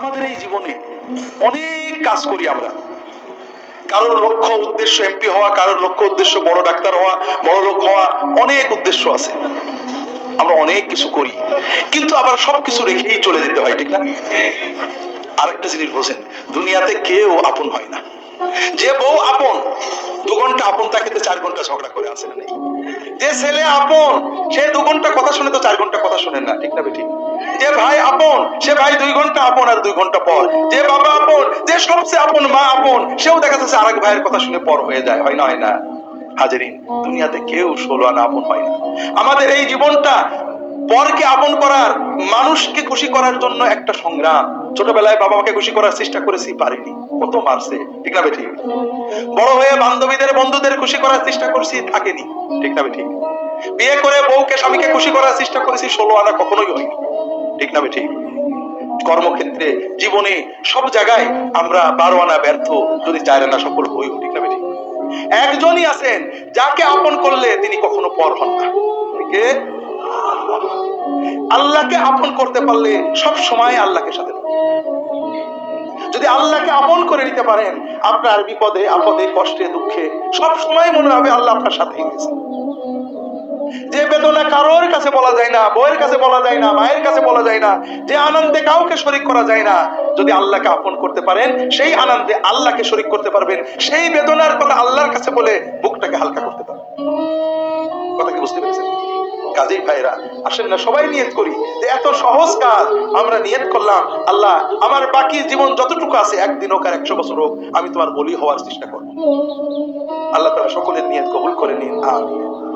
আমাদের এই জীবনে অনেক কাজ করি আমরা। কারোর লক্ষ্য উদ্দেশ্য এমপি হওয়া, কারোর লক্ষ্য উদ্দেশ্য বড় ডাক্তার হওয়া, বড় লোক হওয়া, অনেক উদ্দেশ্য আছে। আমরা অনেক কিছু করি। কিন্তু আবার সবকিছু রেখেই চলে যেতে হয়, ঠিক না? আরেকটা জিনিস বলছেন, দুনিয়াতে কেউ আপন হয় না। যে বউ আপন, দু ঘণ্টা আপন তাকে চার ঘণ্টা ঝগড়া করে আসে না যে ছেলে আপন সে দু ঘণ্টা কথা শুনে তো চার ঘণ্টা কথা শুনেন না, ঠিক না বেঠিক? যে ভাই আপন, সে ভাই দুই ঘণ্টা আপন আর দুই ঘণ্টা পর। যে বাবা আপন, যে সবচেয়ে আপন মা আপন, সেও দেখা যাচ্ছে আরেক ভাইয়ের কথা শুনে পর হয়ে যায়, হয় না হয় না? হাজারিন, দুনিয়াতে কেউ ষোলো আনা আপন হয় না। আমাদের এই জীবনটা পরকে আপন করার, মানুষকে খুশি করার জন্য একটা সংগ্রাম। ছোটবেলায় বাবা মাকে খুশি করার চেষ্টা করেছি, পারিনি। কত মারছে, ঠিক না ঠিক বড় হয়ে বান্ধবীদের, বন্ধুদের খুশি করার চেষ্টা করছি, থাকেনি, ঠিক না ঠিক বিয়ে করে বউকে, স্বামীকে খুশি করার চেষ্টা করেছি, ষোলো আনা কখনোই হয়নি, ঠিক না ঠিক কর্মক্ষেত্রে, জীবনে সব জায়গায় আমরা বারো আনা ব্যর্থ, যদি চার আনা সফল হই ঠিক না ঠিক একজনই আছেন, যাকে আপন করলে তিনি কখনো পর হন না। আল্লাহকে আপন করতে পারলে সব সময় আল্লাহকে সাথে যদি আল্লাহকে আপন করে নিতে পারেন, আপনার বিপদে, আপদে, কষ্টে, দুঃখে সব সময় মনে হবে আল্লাহ আপনার সাথেই গেছে যে বেদনা কারোর কাছে বলা যায় না, বউয়ের কাছে বলা যায় না, মায়ের কাছে বলা যায় না, যে আনন্দে কাউকে শরিক করা যায় না, যদি আল্লাহকে আপন করতে পারেন, সেই আনন্দে আল্লাহকে শরিক করতে পারবেন, সেই বেদনার কথা আল্লাহর কাছে বলে বুকটাকে হালকা করতে পারবেন। কাজেই ভাইরা, আসেন না, সবাই নিয়ত করি যে এত সহজ কাজ আমরা নিয়ত করলাম। আল্লাহ, আমার বাকি জীবন যতটুকু আছে, একদিন হোক আর একশো বছর হোক, আমি তোমার বলি হওয়ার চেষ্টা করব। আল্লাহ তারা সকলের নিয়ত কবুল করে নিন। আমিন।